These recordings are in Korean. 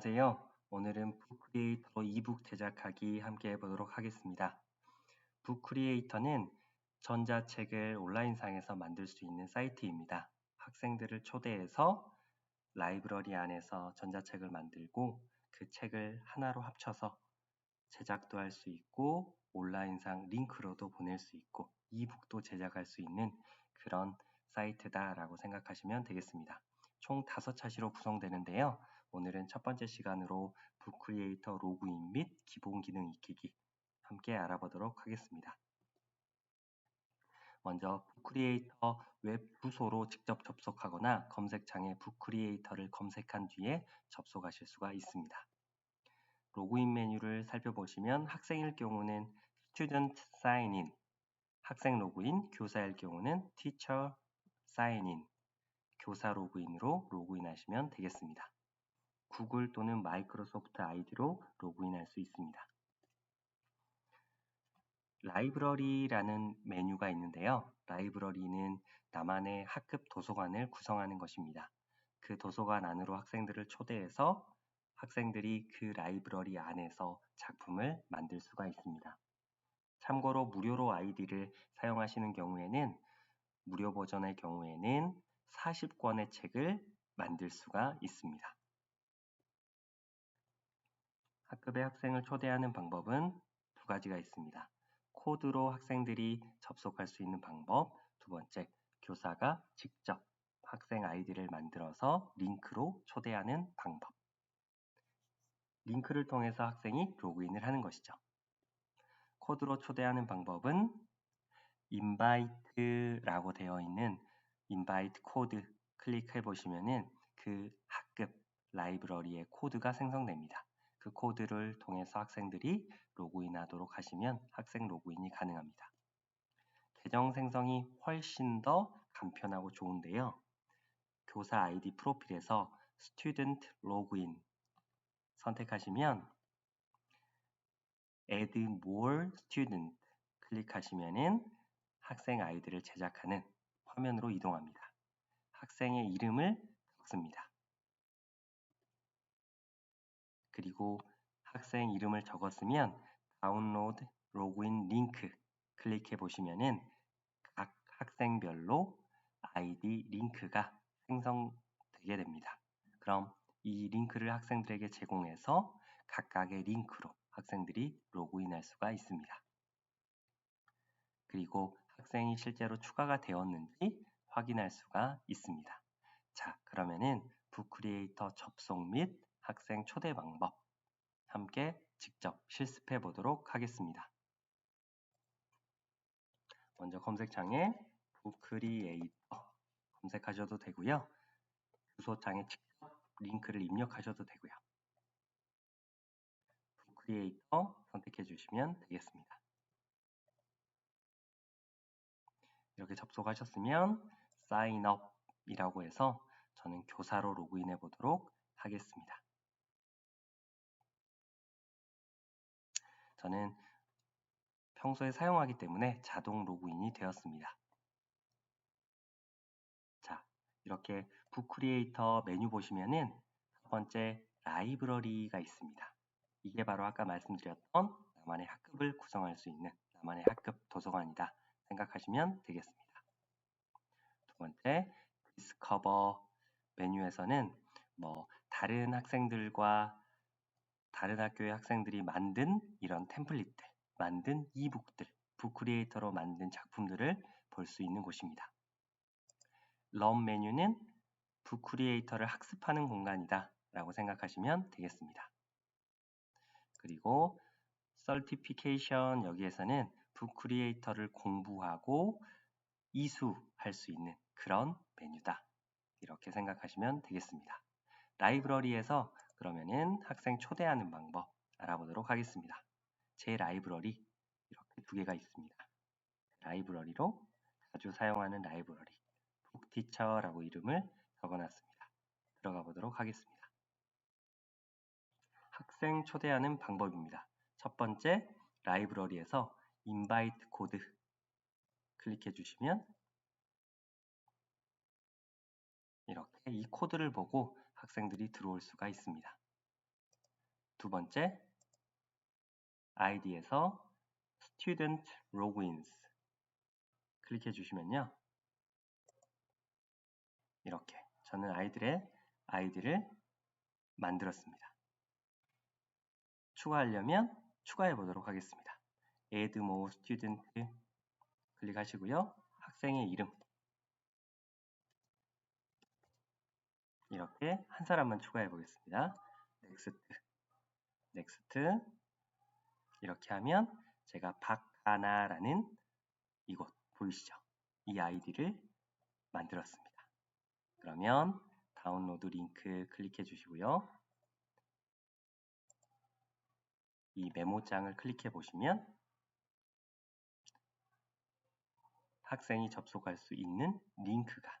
안녕하세요. 오늘은 북크리에이터로 이북 제작하기 함께 해보도록 하겠습니다. 북크리에이터는 전자책을 온라인상에서 만들 수 있는 사이트입니다. 학생들을 초대해서 라이브러리 안에서 전자책을 만들고 그 책을 하나로 합쳐서 제작도 할 수 있고 온라인상 링크로도 보낼 수 있고 이북도 제작할 수 있는 그런 사이트다라고 생각하시면 되겠습니다. 총 5차시로 구성되는데요. 오늘은 첫 번째 시간으로 북크리에이터 로그인 및 기본 기능 익히기 함께 알아보도록 하겠습니다. 먼저 북크리에이터 웹 주소로 직접 접속하거나 검색창에 북크리에이터를 검색한 뒤에 접속하실 수가 있습니다. 로그인 메뉴를 살펴보시면 학생일 경우는 Student Sign In, 학생 로그인, 교사일 경우는 Teacher Sign In, 교사 로그인으로 로그인하시면 되겠습니다. 구글 또는 마이크로소프트 아이디로 로그인할 수 있습니다. 라이브러리라는 메뉴가 있는데요. 라이브러리는 나만의 학급 도서관을 구성하는 것입니다. 그 도서관 안으로 학생들을 초대해서 학생들이 그 라이브러리 안에서 작품을 만들 수가 있습니다. 참고로 무료로 아이디를 사용하시는 경우에는 무료 버전의 경우에는 40권의 책을 만들 수가 있습니다. 학급의 학생을 초대하는 방법은 두 가지가 있습니다. 코드로 학생들이 접속할 수 있는 방법, 두 번째, 교사가 직접 학생 아이디를 만들어서 링크로 초대하는 방법. 링크를 통해서 학생이 로그인을 하는 것이죠. 코드로 초대하는 방법은 invite라고 되어 있는 invite 코드 클릭해 보시면은 그 학급 라이브러리의 코드가 생성됩니다. 그 코드를 통해서 학생들이 로그인하도록 하시면 학생 로그인이 가능합니다. 계정 생성이 훨씬 더 간편하고 좋은데요. 교사 아이디 프로필에서 Student Login 선택하시면 Add More Student 클릭하시면은 학생 아이디를 제작하는 화면으로 이동합니다. 학생의 이름을 적습니다. 그리고 학생 이름을 적었으면 다운로드 로그인 링크 클릭해 보시면은 각 학생별로 아이디 링크가 생성되게 됩니다. 그럼 이 링크를 학생들에게 제공해서 각각의 링크로 학생들이 로그인할 수가 있습니다. 그리고 학생이 실제로 추가가 되었는지 확인할 수가 있습니다. 자, 그러면은 북크리에이터 접속 및 학생 초대 방법 함께 직접 실습해 보도록 하겠습니다. 먼저 검색창에 북크리에이터 검색하셔도 되고요. 주소창에 직접 링크를 입력하셔도 되고요. 북크리에이터 선택해 주시면 되겠습니다. 이렇게 접속하셨으면 sign up 이라고 해서 저는 교사로 로그인해 보도록 하겠습니다. 저는 평소에 사용하기 때문에 자동 로그인이 되었습니다. 자, 이렇게 북크리에이터 메뉴 보시면은 첫 번째 라이브러리가 있습니다. 이게 바로 아까 말씀드렸던 나만의 학급을 구성할 수 있는 나만의 학급 도서관이다 생각하시면 되겠습니다. 두 번째 디스커버 메뉴에서는 뭐 다른 학생들과 다른 학교의 학생들이 만든 이런 템플릿들, 만든 이북들, 북크리에이터로 만든 작품들을 볼 수 있는 곳입니다. 럼 메뉴는 북크리에이터를 학습하는 공간이다 라고 생각하시면 되겠습니다. 그리고 설티피케이션 여기에서는 북크리에이터를 공부하고 이수할 수 있는 그런 메뉴다. 이렇게 생각하시면 되겠습니다. 라이브러리에서 그러면은 학생 초대하는 방법 알아보도록 하겠습니다. 제 라이브러리 이렇게 두 개가 있습니다. 라이브러리로 자주 사용하는 라이브러리 북티처라고 이름을 적어놨습니다. 들어가 보도록 하겠습니다. 학생 초대하는 방법입니다. 첫 번째 라이브러리에서 인바이트 코드 클릭해 주시면 이렇게 이 코드를 보고 학생들이 들어올 수가 있습니다. 두 번째, 아이디에서 Student Logins 클릭해 주시면요. 이렇게 저는 아이들의 아이디를 만들었습니다. 추가하려면 추가해 보도록 하겠습니다. Add more student 클릭하시고요. 학생의 이름 이렇게 한 사람만 추가해 보겠습니다. Next, Next 이렇게 하면 제가 박하나라는 이곳 보이시죠? 이 아이디를 만들었습니다. 그러면 다운로드 링크 클릭해 주시고요. 이 메모장을 클릭해 보시면 학생이 접속할 수 있는 링크가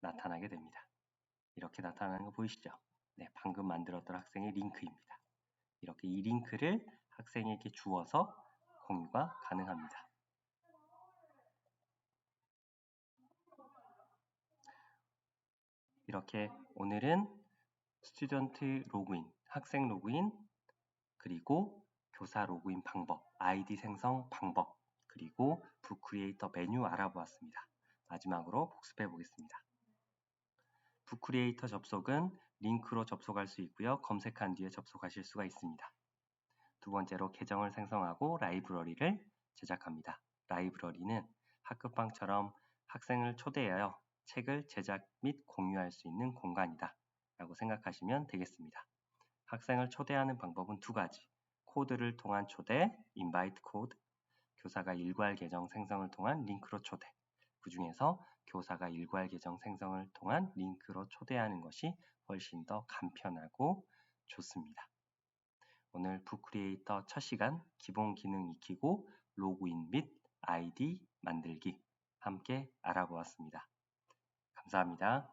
나타나게 됩니다. 이렇게 나타나는 거 보이시죠? 네, 방금 만들었던 학생의 링크입니다. 이렇게 이 링크를 학생에게 주어서 공유가 가능합니다. 이렇게 오늘은 스튜던트 로그인, 학생 로그인, 그리고 교사 로그인 방법, 아이디 생성 방법, 그리고 북크리에이터 메뉴 알아보았습니다. 마지막으로 복습해 보겠습니다. 북크리에이터 접속은 링크로 접속할 수 있고요. 검색한 뒤에 접속하실 수가 있습니다. 두 번째로 계정을 생성하고 라이브러리를 제작합니다. 라이브러리는 학급방처럼 학생을 초대하여 책을 제작 및 공유할 수 있는 공간이다 라고 생각하시면 되겠습니다. 학생을 초대하는 방법은 두 가지 코드를 통한 초대, invite 코드 교사가 일괄 계정 생성을 통한 링크로 초대 그 중에서 교사가 일괄 계정 생성을 통한 링크로 초대하는 것이 훨씬 더 간편하고 좋습니다. 오늘 북크리에이터 첫 시간 기본 기능 익히고 로그인 및 아이디 만들기 함께 알아보았습니다. 감사합니다.